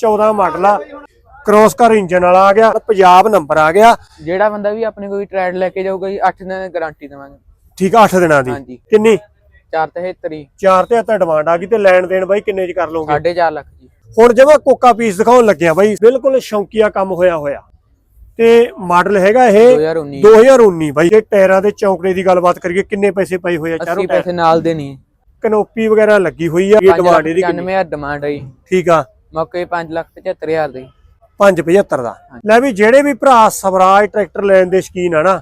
14 model ਆ cross ਕਰ engine ਵਾਲਾ ਆ ਗਿਆ ਪੰਜਾਬ ਨੰਬਰ ਆ ਗਿਆ। ਜਿਹੜਾ ਬੰਦਾ ਵੀ ਆਪਣੇ ਕੋਈ ਟਰੈਡ ਲੈ ਕੇ ਜਾਊਗਾ ਜੀ 8 ਦਿਨਾਂ ਦੀ ਗਾਰੰਟੀ ਦੇਵਾਂਗੇ। ਠੀਕ ਆ 8 ਦਿਨਾਂ ਦੀ। ਕਿੰਨੀ? 473 ਹੀ 4 ਤੇ ਹੱਥ ਡਿਮਾਂਡ ਆ ਗਈ ਤੇ ਲੈਣ ਦੇਣ ਬਾਈ ਕਿੰਨੇ ਚ ਕਰ ਲਓਗੇ? 4.5 ਲੱਖ ਜੀ। ਹੁਣ ਜਮਾ ਕੋਕਾ ਪੀਸ ਦਿਖਾਉਣ ਲੱਗਿਆ ਬਾਈ ਬਿਲਕੁਲ ਸ਼ੌਂਕੀਆ ਕੰਮ ਹੋਇਆ ਹੋਇਆ। ਤੇ ਮਾਡਲ ਹੈਗਾ ਇਹ 2019 2019 ਬਾਈ। ਇਹ ਟਾਇਰਾਂ ਦੇ ਚੌਂਕੜੇ ਦੀ ਗੱਲਬਾਤ ਕਰੀਏ ਕਿੰਨੇ ਪੈਸੇ ਪਏ ਹੋਏ ਆ ਚਾਰੋਂ 80 ਟਾਇਰ? ਪੈਸੇ ਨਾਲ ਦੇ ਨਹੀਂ ਕਨੋਪੀ ਵਗੈਰਾ ਲੱਗੀ ਹੋਈ ਆ ਇਹ ਡਿਮਾਂਡ ਇਹਦੀ ਕਿੰਨੀ? 99000 ਡਿਮਾਂਡ ਹੈ ਜੀ। ਠੀਕ ਆ। ਮੌਕੇ 5 ਲੱਖ 75000 ਦੀ। 575 ਦਾ। ਲੈ ਵੀ ਜਿਹੜੇ ਵੀ ਭਰਾ ਸਵਰਾਜ ਟਰੈਕਟਰ ਲੈਣ ਦੇ ਸ਼ਕੀਨ ਆ ਨਾ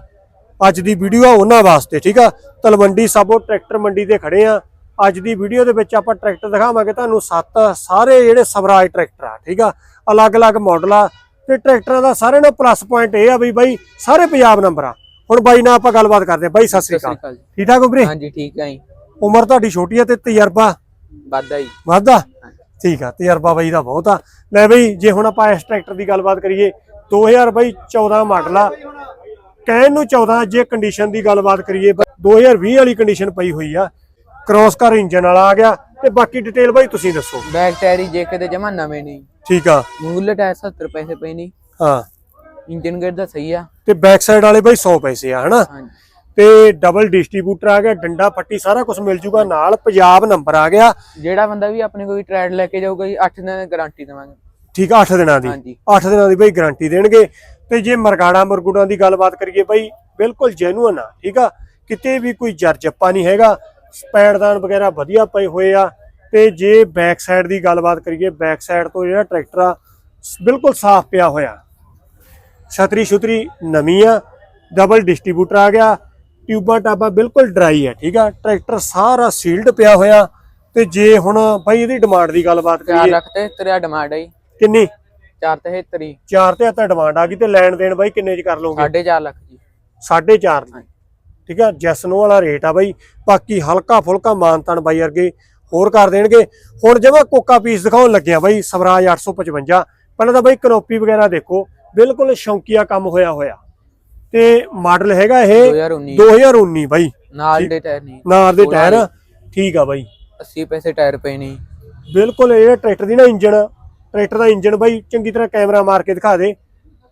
ਅੱਜ ਦੀ ਵੀਡੀਓ ਆ ਉਹਨਾਂ ਵਾਸਤੇ ਠੀਕ ਆ? ਤਲਵੰਡੀ ਸਾਬੋ ਟਰੈਕਟਰ ਮੰਡੀ ਤੇ ਖੜੇ ਆ। ਅੱਜ ਦੀ ਵੀਡੀਓ ਦੇ ਵਿੱਚ ਆਪਾਂ ਟਰੈਕਟਰ ਦਿਖਾਵਾਂਗੇ ਤੁਹਾਨੂੰ ਸੱਤ ਸਾਰੇ ਜਿਹੜੇ ਸਵਰਾਜ ਟਰੈਕਟਰ ਆ ਠੀਕ ਆ? ਅਲੱਗ-ਅਲੱਗ ਮਾਡਲ ਆ ਤੇ ਟਰੈਕਟਰਾਂ ਦਾ ਸਾਰੇ ਨਾਲ ਪਲੱਸ ਪੁਆਇੰਟ ਇਹ ਆ ਵੀ ਬਾਈ ਸਾਰੇ ਪੰਜਾਬ ਨੰਬਰ ਆ। ਹੁਣ ਬਾਈ ਨਾਲ ਆਪਾਂ ਗੱਲਬਾਤ ਕਰਦੇ ਆ। ਬਾਈ ਸਤਿ ਸ੍ਰੀ ਅਕਾਲ। ਠੀਕ ਠਾਕ ਵੀਰੇ? ਹਾਂਜੀ ਠੀਕ ਹੈ ਜੀ। ਉਮਰ ਤੁਹਾਡੀ ਛੋਟੀ ਆ ਤੇ ਤਜਰਬਾ? ਵਾਧਾ ਜੀ। ਵਾਧਾ? ਠੀਕ ਆ ਤਜਰਬਾ ਬਾਈ ਦਾ ਬਹੁਤ ਆ। ਲੈ ਬਈ ਜੇ ਹੁਣ ਆਪਾਂ ਇਸ ਟਰੈਕਟਰ ਦੀ ਗੱਲਬਾਤ ਕਰੀਏ 2000 ਬਈ 14 ਮਾਡਲ ਆ। ਕਹਿਣ ਨੂੰ 14 ਜੇ ਕੰਡੀਸ਼ਨ ਦੀ ਗੱਲਬਾਤ ਕਰੀਏ ਬ- 2020 ਵਾਲੀ ਕੰਡੀਸ਼ਨ ਪਈ ਹੋਈ ਆ। ਕ੍ਰੋਸ ਕਰ ਇੰਜਨ ਵਾਲਾ ਆ ਗਿਆ ਤੇ ਬਾਕੀ ਡਿਟੇਲ ਬਾਈ ਤੁਸੀਂ ਦੱਸੋ। ਬੈਕ ਟਾਇਰ ਜੇ ਕਿਤੇ ਜਮਾ ਨਵੇਂ ਨਹੀਂ। ਠੀਕ ਆ। ਮੂਲ ਟਾਇਰ 70 ਪੈਸੇ ਪਏ ਨਹੀਂ। ਹਾਂ। ਇੰਜਨ ਗੇਅਰ ਦਾ ਸਹੀ ਆ। ਤੇ ਬੈਕ ਸਾਈਡ ਵਾਲੇ ਬਾਈ 100 ਪੈਸੇ ਆ ਹਨਾ? ਹਾਂਜੀ। ਤੇ ਡਬਲ ਡਿਸਟ੍ਰੀਬਿਊਟਰ ਆ ਗਿਆ ਡੰਡਾ ਪੱਟੀ ਸਾਰਾ ਕੁਝ ਮਿਲ ਜੂਗਾ ਨਾਲ ਪੰਜਾਬ ਨੰਬਰ ਆ ਗਿਆ। ਜਿਹੜਾ ਬੰਦਾ ਵੀ ਆਪਣੇ ਕੋਈ ਟਰੈਡ ਲੈ ਕੇ ਜਾਊਗਾ ਜੀ 8 ਦਿਨਾਂ ਦੀ ਗਾਰੰਟੀ ਦੇਵਾਂਗੇ। ਠੀਕ ਆ 8 ਦਿਨਾਂ ਦੀ। ਹਾਂਜੀ। 8 ਦਿਨਾਂ ਦੀ ਬਈ ਗਾਰੰਟੀ ਦੇਣਗੇ। ਤੇ ਜੇ ਮਰਗਾੜਾ ਮੁਰਗੁੜਾਂ ਦੀ ਗੱਲਬਾਤ ਕਰੀਏ ਬਈ ਬਿਲਕੁਲ ਜੈਨੂਅਨ ਆ ਠੀਕ ਆ? ਕਿਤੇ ਵੀ ਕੋਈ ਜਰ ਜੱਪਾ ਨਹੀਂ ਹੈਗਾ। ਸਪੈਡਦਾਨ ਵਗੈਰਾ ਵਧੀਆ ਪਏ ਹੋਏ ਆ। ਤੇ ਜੇ ਬੈਕ ਸਾਈਡ ਦੀ ਗੱਲਬਾਤ ਕਰੀਏ ਬੈਕ ਸਾਈਡ ਤੋਂ ਜਿਹੜਾ ਟਰੈਕਟਰ ਆ ਬਿਲਕੁਲ ਸਾਫ਼ ਪਿਆ ਹੋਇਆ। ਛਤਰੀ ਛੁਤਰੀ ਨਵੀਂ ਆ ਡਬਲ ਡਿਸਟ੍ਰੀਬਿਊਟਰ ਆ ਗਿਆ। ਟਿਊਬਾਂ ਟਾਬਾਂ ਬਿਲਕੁਲ ਡਰਾਈ ਆ ਠੀਕ ਆ? ਟਰੈਕਟਰ ਸਾਰਾ ਸੀਲਡ ਪਿਆ ਹੋਇਆ ਤੇ ਜੇ ਹੁਣ ਬਈ ਇਹਦੀ ਡਿਮਾਂਡ ਦੀ ਗੱਲਬਾਤ 4 ਕਰੀਏ ਲੱਖ ਤੇ 73 ਡਿਮਾਂਡ ਹੈ ਕਿੰਨੀ? 473 ਹੀ ਚਾਰ ਤੇ ਹੱਥਾਂ ਡਿਮਾਂਡ ਆ ਗਈ ਤੇ ਲੈਣ ਦੇਣ ਬਾਈ ਕਿੰਨੇ ਚ ਕਰ ਲਓਗੇ? 4.5 ਲੱਖ ਜੀ। 4.5 ਦੀ। ਠੀਕ ਆ? ਜੈਸਨੋ ਵਾਲਾ ਰੇਟ ਆ ਬਾਈ। ਬਾਕੀ ਹਲਕਾ ਫੁਲਕਾ ਮਾਨਤਨ ਬਾਈ ਵਰਗੇ ਹੋਰ ਕਰ ਦੇਣਗੇ। ਹੁਣ ਜਮਾ ਕੋਕਾ ਪੀਸ ਦਿਖਾਉਣ ਲੱਗਿਆ ਬਾਈ ਸਵਰਾਜ 855 ਪਹਿਲਾਂ ਤਾਂ ਬਾਈ ਕਨੋਪੀ ਵਗੈਰਾ ਦੇਖੋ ਬਿਲਕੁਲ ਸ਼ੌਂਕੀਆ ਕੰਮ ਹੋਇਆ ਹੋਇਆ। ਤੇ ਮਾਡਲ ਹੈਗਾ ਇਹ 2019 2019 ਬਾਈ। ਨਾਲ ਦੇ ਟਾਇਰ ਨਹੀਂ ਨਾਰ ਦੇ ਟਾਇਰ। ਠੀਕ ਆ ਬਾਈ। 80 ਪੈਸੇ ਟਾਇਰ ਪਏ ਨਹੀਂ ਬਿਲਕੁਲ ਇਹ ਟਰੈਕਟਰ ਦੀ ਨਾ ਇੰਜਨ ਟਰੈਕਟਰ ਦਾ ਇੰਜਨ ਬਾਈ ਚੰਗੀ ਤਰ੍ਹਾਂ ਕੈਮਰਾ ਮਾਰ ਕੇ ਦਿਖਾ ਦੇ।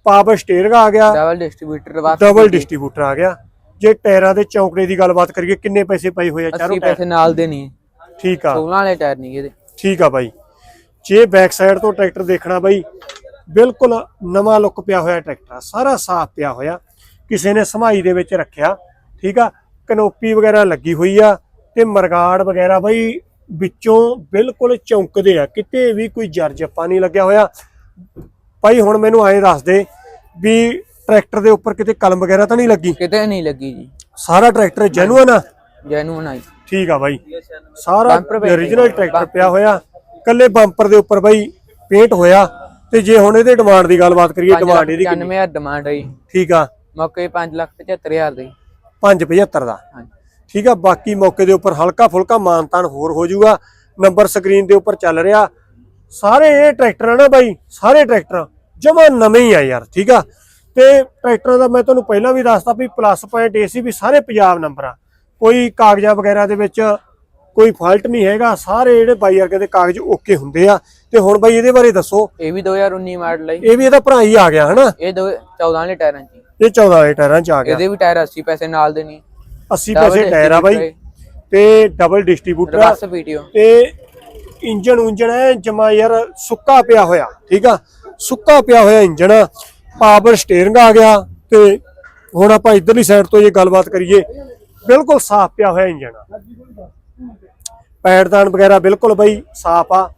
ਪਾਵਰ ਸਟੀਅਰਿੰਗ ਆ ਗਿਆ। ਡਬਲ ਡਿਸਟ੍ਰੀਬਿਊਟਰ ਵਾਸਤੇ ਡਬਲ ਡਿਸਟ੍ਰੀਬਿਊਟਰ ਆ ਗਿਆ। ਜੇ ਟਾਇਰਾਂ ਦੇ ਚੌਂਕੜੇ ਦੀ ਗੱਲਬਾਤ ਕਰੀਏ ਕਿੰਨੇ ਪੈਸੇ ਪਏ ਹੋਏ ਆ 80 ਚਾਰੋਂ ਟਾਇਰ? ਪੈਸੇ ਨਾਲ ਦੇ ਨਹੀਂ ਠੀਕ ਆ। 16 ਵਾਲੇ ਟਾਇਰ ਨਹੀਂ ਇਹਦੇ। ਠੀਕ ਆ ਬਾਈ। ਜੇ ਬੈਕ ਸਾਈਡ ਤੋਂ ਟਰੈਕਟਰ ਦੇਖਣਾ ਬਾਈ ਬਿਲਕੁਲ ਨਵਾਂ ਲੁੱਕ ਪਿਆ ਹੋਇਆ ਟਰੈਕਟਰ ਸਾਰਾ ਸਾਫ਼ ਪਿਆ ਹੋਇਆ। ਕਿਸੇ ਨੇ ਸਮਾਈ ਦੇ ਵਿੱਚ ਰੱਖਿਆ ਠੀਕ ਆ? ਕਨੋਪੀ ਵਗੈਰਾ ਲੱਗੀ ਹੋਈ ਆ ਤੇ ਮਰਗਾੜ ਵਗੈਰਾ ਬਾਈ ਵਿੱਚੋਂ ਬਿਲਕੁਲ ਚੌਂਕਦੇ ਆ ਕਿਤੇ ਵੀ ਕੋਈ ਜਰ ਜੱਪਾ ਨਹੀਂ ਲੱਗਿਆ ਹੋਇਆ। ਭਾਈ ਹੁਣ ਮੈਨੂੰ ਐਂ ਦੱਸ ਦੇ ਵੀ ਟਰੈਕਟਰ ਦੇ ਉੱਪਰ ਕਿਤੇ ਕਲਮ ਵਗੈਰਾ ਤਾਂ ਨਹੀਂ ਲੱਗੀ? ਕਿਤੇ ਨਹੀਂ ਲੱਗੀ ਜੀ। ਸਾਰਾ ਟਰੈਕਟਰ ਜੈਨੂਅਨ ਆ? ਜੈਨੂਨ ਆਈ ਠੀਕ ਆ ਬਾਈ। ਸਾਰਾ origignal ਟਰੈਕਟਰ ਪਿਆ ਹੋਇਆ। ਕੱਲੇ ਬੰਪਰ ਦੇ ਉੱਪਰ ਬਾਈ ਪੇਂਟ ਹੋਇਆ। ਤੇ ਜੇ ਹੁਣ ਇਹਦੇ ਡਿਮਾਂਡ ਦੀ ਗੱਲਬਾਤ ਕਰੀਏ ਡਿਮਾਂਡ ਇਹਦੀ ਕਿੰਨੀ? 99000 ਡਿਮਾਂਡ ਹੈ ਠੀਕ ਆ। ਮੌਕੇ 5 ਲੱਖ 75000 ਦੀ। 575 ਦਾ। ਹਾਂਜੀ। ਠੀਕ ਆ ਬਾਕੀ ਮੌਕੇ ਦੇ ਉੱਪਰ ਹਲਕਾ ਫੁਲਕਾ ਮਾਨਤਾਨ ਹੋਰ ਹੋ ਜਾਊਗਾ। ਨੰਬਰ ਸਕਰੀਨ ਦੇ ਉੱਪਰ ਚੱਲ ਰਿਹਾ। ਸਾਰੇ ਇਹ ਟਰੈਕਟਰ ਆ ਨਾ ਬਾਈ ਸਾਰੇ ਟਰੈਕਟਰ ਜਮਾ ਨਵੇਂ ਹੀ ਆ ਯਾਰ ਠੀਕ ਆ। ਤੇ ਟਰੈਕਟਰਾਂ ਦਾ ਮੈਂ ਤੁਹਾਨੂੰ ਪਹਿਲਾਂ ਵੀ ਦੱਸਤਾ ਵੀ ਪਲੱਸ ਪੁਆਇੰਟ ਏ ਸੀ ਵੀ ਸਾਰੇ ਪੰਜਾਬ ਨੰਬਰ ਆ। ਕੋਈ ਕਾਗਜ਼ਾਂ ਵਗੈਰਾ ਦੇ ਵਿੱਚ ਕੋਈ ਫਾਲਟ ਨਹੀਂ ਹੈਗਾ। ਸਾਰੇ ਜਿਹੜੇ ਬਾਈ ਵਰਗੇ ਦੇ ਕਾਗਜ਼ ਓਕੇ ਹੁੰਦੇ ਆ। ਤੇ ਹੁਣ ਬਾਈ ਇਹਦੇ ਬਾਰੇ ਦੱਸੋ। ਇਹ ਵੀ 2019 ਮਾਡਲ ਹੈ। ਇਹ ਵੀ ਇਹਦਾ ਭਰਾ ਹੀ ਆ ਗਿਆ ਹਨਾ? ਇਹ ਦੋ 14 ਵਾਲੇ ਟਾਇਰਾਂ ਚ। ਇਹ 14 ਵਾਲੇ ਟਾਇਰਾਂ ਚ ਆ ਗਿਆ। ਇਹਦੇ ਵੀ ਟਾਇਰ 80 ਪੈਸੇ ਨਾਲ ਦੇ ਨਹੀਂ 80 ਪੈਸੇ ਟਾਇਰ ਆ ਬਾਈ। ਤੇ ਡਬਲ ਡਿਸਟ੍ਰੀਬਿਊਟਰ ਆ। ਤੇ ਇੰਜਨ ਉਂਜਨ ਹੈ ਜਮਾ ਯਾਰ ਸੁੱਕਾ ਪਿਆ ਹੋਇਆ ਠੀਕ ਆ? ਸੁੱਕਾ ਪਿਆ ਹੋਇਆ ਇੰਜਨ ਪਾਵਰ ਸਟੀਅਰਿੰਗ ਆ ਗਿਆ। ਤੇ ਹੁਣ ਆਪਾਂ ਇਧਰਲੀ ਸਾਈਡ ਤੋਂ ਜੇ ਗੱਲਬਾਤ ਕਰੀਏ ਬਿਲਕੁਲ ਸਾਫ਼ ਪਿਆ ਹੋਇਆ ਇੰਜਨ ਆ। ਪੈਡਦਾਨ ਵਗੈਰਾ ਬਿਲਕੁਲ ਬਈ ਸਾਫ਼ ਆ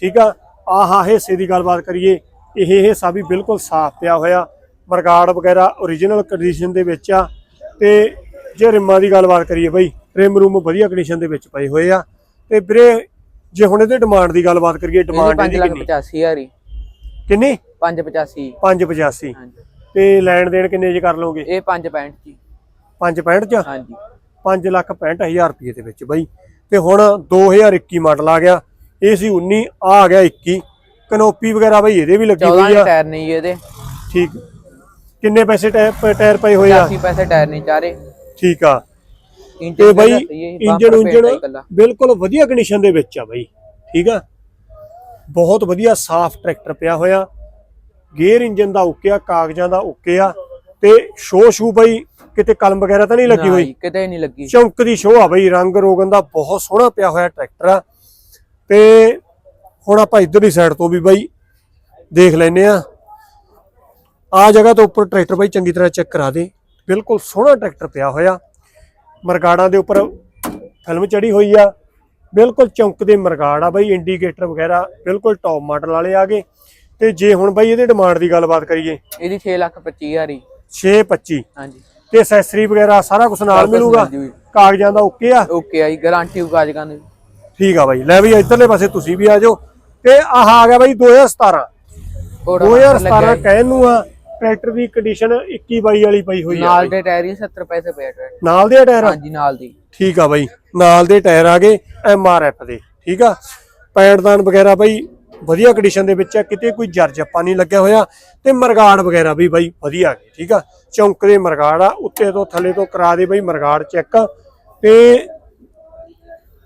ਠੀਕ ਆ? ਆਹ ਹਿੱਸੇ ਦੀ ਗੱਲਬਾਤ ਕਰੀਏ ਇਹ ਹਿੱਸਾ ਵੀ ਬਿਲਕੁਲ ਸਾਫ਼ ਪਿਆ ਹੋਇਆ। ਮਰਗਾੜ ਵਗੈਰਾ origignal ਕੰਡੀਸ਼ਨ ਦੇ ਵਿੱਚ ਆ। ਤੇ ਜੇ ਰਿਮਾਂ ਦੀ ਗੱਲਬਾਤ ਕਰੀਏ ਬਈ ਰਿਮ ਰੂਮ ਵਧੀਆ ਕੰਡੀਸ਼ਨ ਦੇ ਵਿੱਚ ਪਏ ਹੋਏ ਆ। ਤੇ ਵੀਰੇ ਜੇ ਹੁਣ ਇਹਦੇ ਡਿਮਾਂਡ ਦੀ ਗੱਲਬਾਤ ਕਰੀਏ ਡਿਮਾਂਡ 5 ਇਹਦੀ ਕਿੰਨੀ? 85000 ਹੀ। ਕਿੰਨੀ? 585 585 ਹਾਂਜੀ। ਤੇ ਲੈਣ ਦੇਣ ਕਿੰਨੇ ਚ ਕਰ ਲਓਗੇ? ਇਹ 565 ਜੀ। 565 ਚ? ਹਾਂਜੀ। 5 ਲੱਖ 65000 ਰੁਪਏ ਦੇ ਵਿੱਚ ਬਈ। ਤੇ ਹੁਣ 2021 ਮਾਡਲ ਆ ਗਿਆ। ਇਹ ਸੀ 19 ਆ ਗਿਆ 21 ਕਨੋਪੀ ਵਗੈਰਾ ਬਈ ਇਹਦੇ ਵੀ ਲੱਗੀ 14 ਹੋਈ ਆ। ਟਾਇਰ ਨਹੀਂ ਇਹਦੇ। ਠੀਕ। ਕਿੰਨੇ ਪੈਸੇ ਟਾਇਰ ਟਾਇਰ ਪਏ ਹੋਏ ਆ? 80 ਪੈਸੇ ਟਾਇਰ ਨਹੀਂ ਚਾਰੇ। ਠੀਕ ਆ। ਤੇ ਬਈ ਇੰਜਨ ਉਂਜਨ। ਬਿਲਕੁਲ ਵਧੀਆ ਕੰਡੀਸ਼ਨ ਦੇ ਵਿੱਚ ਆ ਬਈ। ਠੀਕ ਆ? ਬਹੁਤ ਵਧੀਆ ਸਾਫ਼ ਟਰੈਕਟਰ ਪਿਆ ਹੋਇਆ। ਗੇਅਰ ਇੰਜਨ ਦਾ ਓਕੇ ਆ ਕਾਗਜ਼ਾਂ ਦਾ ਓਕੇ ਆ। ਤੇ ਸ਼ੋ ਸ਼ੂ ਬਈ ਕਿਤੇ ਕਲਮ ਵਗੈਰਾ ਤਾਂ ਨਹੀਂ ਲੱਗੀ ਨਾ ਹੋਈ? ਕਿਤੇ ਨਹੀਂ ਲੱਗੀ। ਚੌਂਕ ਦੀ ਸ਼ੋਅ ਆ ਬਈ। ਰੰਗ ਰੋਗਨ ਦਾ ਬਹੁਤ ਸੋਹਣਾ ਪਿਆ ਹੋਇਆ ਟਰੈਕਟਰ ਆ। ਤੇ ਹੁਣ ਆਪਾਂ ਇਧਰਲੀ ਸਾਈਡ ਤੋਂ ਵੀ ਬਈ ਦੇਖ ਲੈਨੇ ਆ। ਆ ਜਗ੍ਹਾ ਤੋਂ ਉੱਪਰ ਟਰੈਕਟਰ ਬਈ ਚੰਗੀ ਤਰ੍ਹਾਂ ਚੈੱਕ ਕਰਾ ਦੇ। ਬਿਲਕੁਲ ਸੋਹਣਾ ਟਰੈਕਟਰ ਪਿਆ ਹੋਇਆ। ਮਰਗਾੜਾਂ ਦੇ ਉੱਪਰ ਫਿਲਮ ਚੜੀ ਹੋਈ ਆ। ਬਿਲਕੁਲ ਚੌਂਕ ਦੇ ਮਰਗਾੜ ਆ ਬਈ ਇੰਡੀਕੇਟਰ ਵਗੈਰਾ ਬਿਲਕੁਲ ਟੌਪ ਮਾਡਲ ਵਾਲੇ ਆ ਗਏ। ਤੇ ਜੇ ਹੁਣ ਬਈ ਇਹਦੇ ਡਿਮਾਂਡ ਦੀ ਗੱਲਬਾਤ ਕਰੀਏ। ਇਹਦੀ 6 ਲੱਖ 25 ਹਜ਼ਾਰ ਹੀ। 625 ਹਾਂਜੀ। ਤੇ ਐਕਸੈਸਰੀ ਵਗੈਰਾ ਸਾਰਾ ਕੁਝ ਨਾਲ ਮਿਲੂਗਾ। ਕਾਗਜ਼ਾਂ ਦਾ ਓਕੇ ਆ। ਓਕੇ ਆਈ ਗਾਰੰਟੀ ਕਾਜਕਾਂ ਦੀ। ਠੀਕ ਆ ਬਾਈ। ਲੈ ਵੀ ਇੱਧਰਲੇ ਪਾਸੇ ਤੁਸੀਂ ਵੀ ਆ ਜਾਓ। ਤੇ ਆਹ ਆ ਗਿਆ ਬਾਈ 2017 ਘੋੜਾ 2017 ਕਹਿਣ ਨੂੰ ਆ ਟਰੈਕਟਰ ਦੀ ਕੰਡੀਸ਼ਨ 21 22 ਵਾਲੀ ਪਈ ਹੋਈ ਆ ਨਾਲ। ਦੇ ਟਾਇਰ ਹੀ 70 ਪੈਸੇ ਪਏ ਟਰੈਕਟਰ ਨਾਲ ਦੇ ਟਾਇਰ ਹਾਂਜੀ ਨਾਲ ਦੀ। ਠੀਕ ਆ ਬਾਈ ਨਾਲ ਦੇ ਟਾਇਰ ਆ ਗਏ ਐਮ ਆਰ ਐਫ ਦੇ ਠੀਕ ਆ? ਪੈਡਦਾਨ ਵਗੈਰਾ ਬਾਈ ਵਧੀਆ ਕੰਡੀਸ਼ਨ ਦੇ ਵਿੱਚ ਆ ਕਿਤੇ ਕੋਈ ਜਰ ਜੱਪਾ ਨਹੀਂ ਲੱਗਿਆ ਹੋਇਆ ਤੇ ਮਰਗਾੜ ਵਗੈਰਾ ਵੀ ਬਾਈ ਵਧੀਆ ਗਏ ਠੀਕ ਆ? ਚੌਂਕ ਦੇ ਮਰਗਾੜ ਆ ਉੱਤੇ ਤੋਂ ਥੱਲੇ ਤੋਂ ਕਰਾ ਦੇ ਬਾਈ ਮਰਗਾੜ ਚੈੱਕ। ਤੇ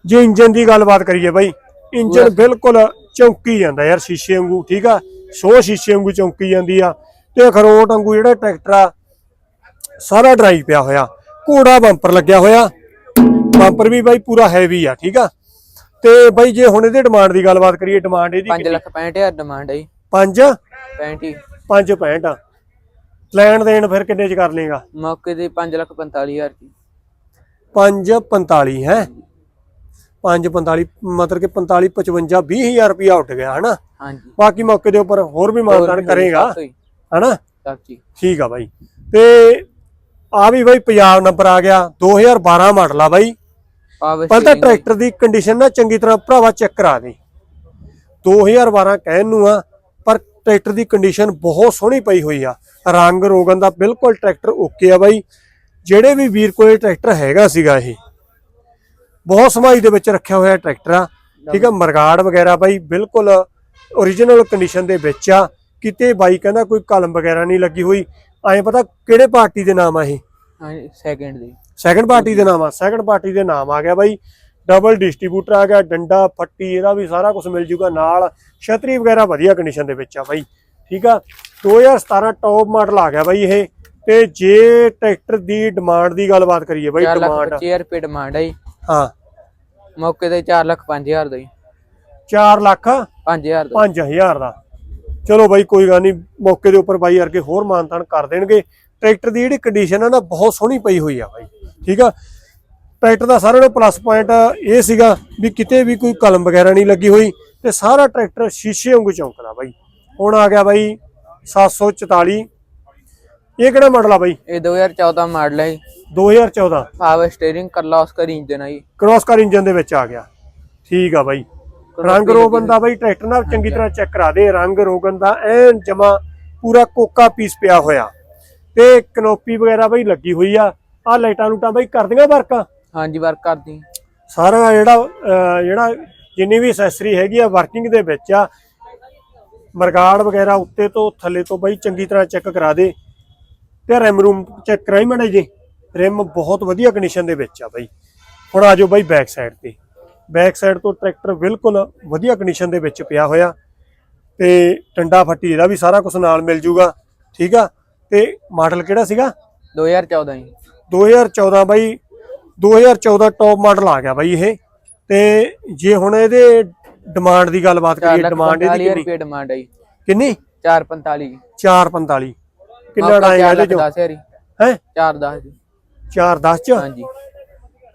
ਜੇ ਇੰਜਨ ਦੀ ਗੱਲਬਾਤ ਕਰੀਏ ਬਾਈ ਇੰਜਨ ਬਿਲਕੁਲ ਚੌਂਕੀ ਜਾਂਦਾ ਯਾਰ ਸ਼ੀਸ਼ੇ ਵਾਂਗੂ ਠੀਕ ਆ? ਸੋ ਸ਼ੀਸ਼ੇ ਵਾਂਗੂ ਚੌਂਕੀ ਜਾਂਦੀ ਆ। ਤੇ ਅਖਰੋਟ ਵਾਂਗੂ ਜਿਹੜਾ ਟਰੈਕਟਰ ਆ ਸਾਰਾ ਡਰਾਈ ਪਿਆ ਹੋਇਆ ਘੋੜਾ ਬੰਪਰ ਲੱਗਿਆ ਹੋਇਆ। ਬੰਪਰ ਵੀ ਬਾਈ ਪੂਰਾ ਹੈਵੀ ਆ ਠੀਕ ਆ? ਤੇ ਬਾਈ ਜੇ ਹੁਣ ਇਹਦੇ ਡਿਮਾਂਡ ਦੀ ਗੱਲਬਾਤ ਕਰੀਏ ਡਿਮਾਂਡ ਇਹਦੀ 5 ਲੱਖ 65 ਹਜ਼ਾਰ ਡਿਮਾਂਡ ਹੈ 5 65 5 65 ਆ। ਲੈਣ ਦੇਣ ਫਿਰ ਕਿੰਨੇ ਚ ਕਰ ਲੇਗਾ ਮੌਕੇ ਤੇ 5 ਲੱਖ 45 ਹਜ਼ਾਰ ਦੀ। 5 45 ਹੈ? 5 45 ਮਤਲਬ ਕਿ 45 55 20000 ਰੁਪਇਆ ਉੱਠ ਗਿਆ ਹਨਾ? ਹਾਂਜੀ। ਬਾਕੀ ਮੌਕੇ ਦੇ ਉੱਪਰ ਹੋਰ ਵੀ ਮਾਨਤਾਨ ਕਰੇਗਾ। ਹਨਾ? ਠੀਕ ਆ ਬਾਈ। ਤੇ ਆ ਵੀ ਬਾਈ ਪੰਜਾਬ ਨੰਬਰ ਆ ਗਿਆ 2012 ਮਾਡਲ ਆ ਬਾਈ। ਪਹਿਲਾਂ ਤਾਂ ਟਰੈਕਟਰ ਦੀ ਕੰਡੀਸ਼ਨ ਨਾ ਚੰਗੀ ਤਰ੍ਹਾਂ ਭਰਾਵਾ ਚੈੱਕ ਕਰਾ ਦੇ। 2012 ਕਹਿਣ ਨੂੰ ਆ ਪਰ ਟਰੈਕਟਰ ਦੀ ਕੰਡੀਸ਼ਨ ਬਹੁਤ ਸੋਹਣੀ ਪਈ ਹੋਈ ਆ। ਰੰਗ ਰੋਗਨ ਦਾ ਬਿਲਕੁਲ ਟਰੈਕਟਰ ਓਕੇ ਆ ਬਾਈ। ਜਿਹੜੇ ਵੀ ਵੀਰ ਕੋਲੇ ਟਰੈਕਟਰ ਹੈਗਾ ਸੀਗਾ ਇਹ ਬਹੁਤ ਸਮਾਈ ਦੇ ਵਿੱਚ ਰੱਖਿਆ ਹੋਇਆ ਟਰੈਕਟਰ ਆ। ਠੀਕ ਆ ਮਰਗਾੜ ਵਗੈਰਾ ਬਾਈ ਬਿਲਕੁਲ origignal ਕੰਡੀਸ਼ਨ ਦੇ ਵਿੱਚ ਆ। ਕਿਤੇ ਬਾਈ ਕਹਿੰਦਾ ਕੋਈ ਕਲਮ ਵਗੈਰਾ ਨਹੀਂ ਲੱਗੀ ਹੋਈ ਐਂ ਪਤਾ ਕਿਹੜੇ ਪਾਰਟੀ ਦੇ ਨਾਮ ਆ ਇਹ? ਸੈਕਿੰਡ ਦੀ। ਸੈਕੰਡ ਪਾਰਟੀ ਦੇ ਨਾਮ ਆ ਸੈਕੰਡ ਪਾਰਟੀ ਦੇ ਨਾਮ ਆ ਗਿਆ ਬਾਈ। ਡਬਲ ਡਿਸਟ੍ਰੀਬਿਊਟਰ ਆ ਗਿਆ ਡੰਡਾ ਫੱਟੀ ਇਹਦਾ ਵੀ ਸਾਰਾ ਕੁਝ ਮਿਲ ਜੂਗਾ ਨਾਲ। ਛਤਰੀ ਵਗੈਰਾ ਵਧੀਆ ਕੰਡੀਸ਼ਨ ਦੇ ਵਿੱਚ ਆ ਬਾਈ। ਠੀਕ ਆ? 2017 ਟੌਪ ਮਾਡਲ ਆ ਗਿਆ ਬਾਈ ਇਹ। ਤੇ ਜੇ ਟਰੈਕਟਰ ਦੀ ਡਿਮਾਂਡ ਦੀ ਗੱਲਬਾਤ ਕਰੀਏ ਬਾਈ 4 ਡਿਮਾਂਡ 25 ਹਜ਼ਾਰ ਰੁਪਏ ਡਿਮਾਂਡ ਹੈ ਹਾਂ। ਮੌਕੇ ਤੇ 4 ਲੱਖ 5 ਹਜ਼ਾਰ ਦਾ ਜੀ। 4 ਲੱਖ 5 ਹਜ਼ਾਰ ਦਾ। 5000 ਦਾ। ਚਲੋ ਬਾਈ ਕੋਈ ਗੱਲ ਨਹੀਂ ਮੌਕੇ ਦੇ ਉੱਪਰ ਬਾਈ ਵਰਗੇ ਹੋਰ ਮਾਨਤਾਨ ਕਰ ਦੇਣਗੇ। ਟਰੈਕਟਰ ਦੀ ਜਿਹੜੀ ਕੰਡੀਸ਼ਨ ਆ ਨਾ ਬਹੁਤ ਸੋਹਣੀ ਪਈ ਹੋਈ ਆ ਬਾਈ। ਠੀਕ ਆ? ਟਰੈਕਟਰ ਦਾ ਸਾਰਿਆਂ ਨਾਲੋਂ ਪਲੱਸ ਪੁਆਇੰਟ ਇਹ ਸੀਗਾ ਵੀ ਕਿਤੇ ਵੀ ਕੋਈ ਕਲਮ ਵਗੈਰਾ ਨਹੀਂ ਲੱਗੀ ਹੋਈ ਤੇ ਸਾਰਾ ਟਰੈਕਟਰ ਸ਼ੀਸ਼ੇ ਵਾਂਗੂ ਚਮਕਦਾ ਬਾਈ। ਹੁਣ ਆ ਗਿਆ ਬਾਈ 744 ਇਹ ਕਿਹੜਾ ਮਾਡਲ ਆ ਬਾਈ? ਇਹ 2014 ਮਾਡਲ ਹੈ 2014 ਪਾਵਰ ਸਟੀਅਰਿੰਗ ਕਰਲੋਸਕਰ ਇੰਜਨ ਹੈ ਜੀ। ਕ੍ਰੋਸ ਕਾਰ ਇੰਜਨ ਦੇ ਵਿੱਚ ਆ ਗਿਆ। ਠੀਕ ਆ ਬਾਈ। ਰੰਗ ਰੋਗਨ ਦਾ ਬਾਈ ਟਰੈਕਟਰ ਨਾਲ ਚੰਗੀ ਤਰ੍ਹਾਂ ਚੈੱਕ ਕਰਾ ਦੇ। ਰੰਗ ਰੋਗਨ ਦਾ ਐਨ ਜਮਾ ਪੂਰਾ ਕੋਕਾ ਪੀਸ ਪਿਆ ਹੋਇਆ। ਤੇ ਕਨੋਪੀ ਵਗੈਰਾ ਬਾਈ ਲੱਗੀ ਹੋਈ ਆ। ਆ ਲਾਈਟਾਂ ਲੂਟਾਂ ਬਾਈ ਕਰਦੀਆਂ ਵਰਕ? ਹਾਂਜੀ ਵਰਕ ਕਰਦੀ। ਸਾਰਾ ਜਿਹੜਾ ਜਿਹੜਾ ਜਿੰਨੀ ਵੀ ਐਕਸੈਸਰੀ ਹੈਗੀ ਆ ਵਰਕਿੰਗ ਦੇ ਵਿੱਚ ਆ ਮਰਗਾੜ ਵਗੈਰਾ ਉੱਤੇ ਤੋਂ ਥੱਲੇ ਤੋਂ ਬਾਈ ਚੰਗੀ ਤਰ੍ਹਾਂ ਚੈੱਕ ਕਰਾ ਦੇ। ਤੇ ਰਿਮ ਰੂਮ ਚੈੱਕ ਕਰਾਈ ਮੜਾ ਜੀ। ਰਿਮ ਬਹੁਤ ਵਧੀਆ ਕੰਡੀਸ਼ਨ ਦੇ ਵਿੱਚ ਆ ਬਾਈ। ਹੁਣ ਆ ਜਾਓ ਬਾਈ ਬੈਕ ਸਾਈਡ ਤੇ। ਬੈਕ ਸਾਈਡ ਤੋਂ ਟਰੈਕਟਰ ਬਿਲਕੁਲ ਵਧੀਆ ਕੰਡੀਸ਼ਨ ਦੇ ਵਿੱਚ ਪਿਆ ਹੋਇਆ ਤੇ ਟੰਡਾ ਫੱਟੀ ਇਹਦਾ ਵੀ ਸਾਰਾ ਕੁਝ ਨਾਲ ਮਿਲ ਜੂਗਾ ਠੀਕ ਆ? ਤੇ ਮਾਡਲ ਕਿਹੜਾ ਸੀਗਾ? 2014 ਜੀ। 2014 ਬਾਈ 2014 ਟੌਪ ਮਾਡਲ ਆ ਗਿਆ ਬਾਈ ਇਹ। ਤੇ ਜੇ ਹੁਣ ਇਹਦੇ ਡਿਮਾਂਡ ਦੀ ਗੱਲਬਾਤ 4 ਕਰੀਏ ਡਿਮਾਂਡ 45 ਇਹਦੀ ਕਿੰਨੀ? ਰੁਪਏ ਡਿਮਾਂਡ ਹੈ ਜੀ। ਕਿੰਨੀ? 445 ਜੀ 445 ਕਿੰਨਾ ਡਾਏਗਾ ਇਹਦੇ ਚੋਂ? ਹੈ। 410 ਜੀ। 410 ਚ? ਹਾਂਜੀ।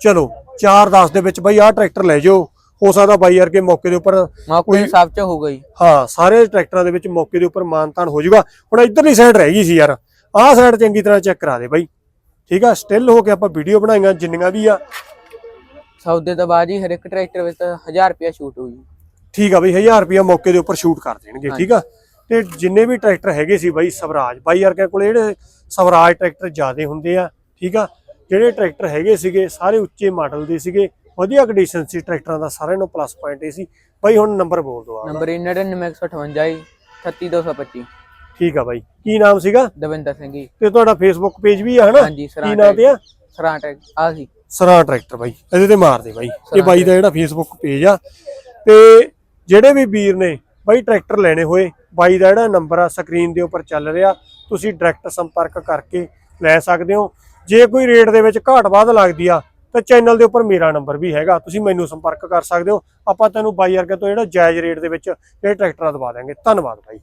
ਚਲੋ 410 ਦੇ ਵਿੱਚ ਬਾਈ ਆਹ ਟਰੈਕਟਰ ਲੈ ਜਾਓ। ਹੋ ਸਕਦਾ ਬਾਈ ਯਾਰ ਕੇ ਮੌਕੇ ਦੇ ਉੱਪਰ ਮੌਕੇ ਸਭ ਚ ਹੋਊਗਾ ਜੀ ਹਾਂ ਸਾਰੇ ਟਰੈਕਟਰਾਂ ਦੇ ਵਿੱਚ ਮੌਕੇ ਦੇ ਉੱਪਰ ਮਾਨਤਾਨ ਹੋ ਜਾਊਗਾ। ਹੁਣ ਇਧਰਲੀ ਸਾਈਡ ਰਹਿ ਗਈ ਸੀ ਯਾਰ। ਆਹ ਸਾਈਡ ਚੰਗੀ ਤਰ੍ਹਾਂ ਚੈੱਕ ਕਰਾ ਦੇ ਬਾਈ। ਠੀਕ ਆ ਸਟਿਲ ਹੋ ਕੇ ਆਪਾਂ ਵੀਡੀਓ ਬਣਾਈਆਂ ਜਿੰਨੀਆਂ ਵੀ ਆ। ਸੌਦੇ ਤੋਂ ਬਾਅਦ ਜੀ ਹਰ ਇੱਕ ਟਰੈਕਟਰ ਵਿੱਚ ਤਾਂ 1000 ਰੁਪਏ ਛੂਟ ਹੋਊ ਜੀ। ਠੀਕ ਆ ਬਈ 1000 ਰੁਪਿਆ ਮੌਕੇ ਦੇ ਉੱਪਰ ਸ਼ੂਟ ਕਰ ਦੇਣਗੇ ਠੀਕ ਆ? ਤੇ ਜਿੰਨੇ ਵੀ ਟਰੈਕਟਰ ਹੈਗੇ ਸੀ ਬਾਈ ਸਵਰਾਜ। ਬਾਈ ਯਾਰ ਕੋਲ ਜਿਹੜੇ ਸਵਰਾਜ ਟਰੈਕਟਰ ਜ਼ਿਆਦੇ ਹੁੰਦੇ ਆ ਠੀਕ ਆ? ਜਿਹੜੇ ਟਰੈਕਟਰ ਹੈਗੇ ਸੀਗੇ ਸਾਰੇ ਉੱਚੇ ਮਾਡਲ ਦੇ ਸੀਗੇ। ਵਧੀਆ ਕੰਡੀਸ਼ਨ ਸੀ ਟਰੈਕਟਰਾਂ ਦਾ ਸਾਰਿਆਂ ਨੂੰ ਪਲੱਸ ਪੁਆਇੰਟ ਇਹ ਸੀ। ਬਾਈ ਹੁਣ ਨੰਬਰ ਬੋਲ ਦਿਓ ਆ ਨੰਬਰ 99158 ਜੀ 33225 ਠੀਕ ਆ ਬਾਈ। ਕੀ ਨਾਮ ਸੀਗਾ? ਦਵਿੰਦਰ ਸਿੰਘ ਜੀ। ਤੇ ਤੁਹਾਡਾ ਫੇਸਬੁੱਕ ਪੇਜ ਵੀ ਆ ਹਨਾ? ਹਾਂਜੀ ਕੀ ਨਾਮ ਤੇ ਆ? ਸਰਾਂ ਟਰੈਕ ਆ ਸੀ। ਸਰਾਂ ਟਰੈਕਟਰ ਬਾਈ। ਇਹਦੇ ਤੇ ਮਾਰ ਦੇ ਬਾਈ। ਇਹ ਬਾਈ ਦਾ ਜਿਹੜਾ ਫੇਸਬੁੱਕ ਪੇਜ ਆ। ਤੇ ਜਿਹੜੇ ਵੀ ਵੀਰ ਨੇ ਬਾਈ ਟਰੈਕਟਰ ਲੈਣੇ ਹੋਏ ਬਾਈ ਦਾ ਜਿਹੜਾ ਨੰਬਰ ਆ ਸਕਰੀਨ ਦੇ ਉੱਪਰ ਚੱਲ ਰਿਹਾ। ਤੁਸੀਂ ਡਾਇਰੈਕਟ ਸੰਪਰਕ ਕਰਕੇ ਲੈ ਸਕਦੇ ਹੋ। ਜੇ ਕੋਈ ਰੇਟ ਦੇ ਵਿੱਚ ਘਾਟ ਵਾਧ ਲੱਗਦੀ ਆ, ਤਾਂ ਚੈਨਲ ਦੇ ਉੱਪਰ ਮੇਰਾ ਨੰਬਰ ਵੀ ਹੈਗਾ। ਤੁਸੀਂ ਮੈਨੂੰ ਸੰਪਰਕ ਕਰ ਸਕਦੇ ਹੋ। ਆਪਾਂ ਤੈਨੂੰ ਬਾਈ ਵਰਗੇ ਤੋਂ ਜਿਹੜਾ ਜਾਇਜ਼ ਰੇਟ ਦੇ ਵਿੱਚ ਇਹ ਟਰੈਕਟਰਾਂ ਦਵਾ ਦਾਂਗੇ ਧੰਨਵਾਦ ਬਾਈ।